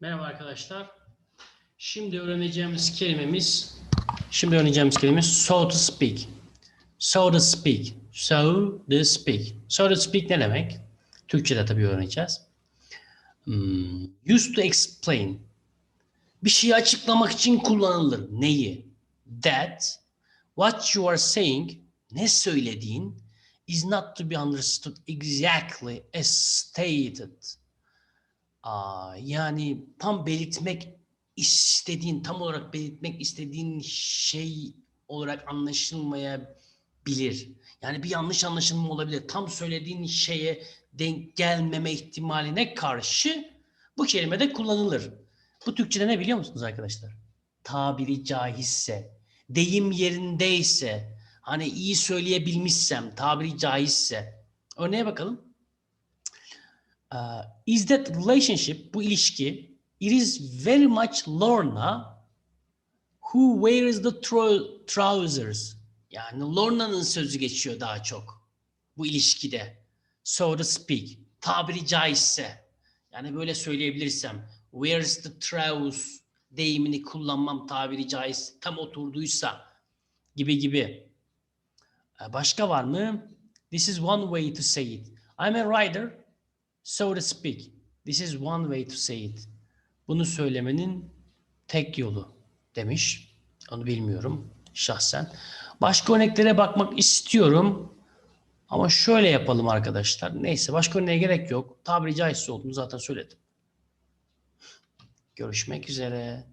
Merhaba arkadaşlar. Şimdi öğreneceğimiz kelimemiz şimdi öğreneceğimiz kelimemiz so to speak. So to speak. So to speak. So to speak ne demek? Türkçe'de tabii öğreneceğiz. Hmm, used to explain. Bir şeyi açıklamak için kullanılır. Neyi? That what you are saying ne söylediğin is not to be understood exactly as stated. Yani tam belirtmek istediğin, tam olarak belirtmek istediğin şey olarak anlaşılmayabilir. Yani bir yanlış anlaşılma olabilir. Tam söylediğin şeye denk gelmeme ihtimaline karşı bu kelime de kullanılır. Bu Türkçe'de ne biliyor musunuz arkadaşlar? Tabiri caizse, deyim yerindeyse, hani iyi söyleyebilmişsem, tabiri caizse. Örneğe bakalım. Uh, is that relationship, bu ilişki, it is very much Lorna who wears the tro- trousers. Yani Lorna'nın sözü geçiyor daha çok bu ilişkide. So to speak. Tabiri caizse. Yani böyle söyleyebilirsem. Wears the trousers deyimini kullanmam tabiri caiz tam oturduysa gibi gibi. Ee, Başka var mı? This is one way to say it. I'm a writer, so to speak. This is one way to say it. Bunu söylemenin tek yolu demiş. Onu bilmiyorum şahsen. Başka örneklere bakmak istiyorum. Ama şöyle yapalım arkadaşlar. Neyse başka örneğe gerek yok. Tabiri caizse olduğunu zaten söyledim. Görüşmek üzere.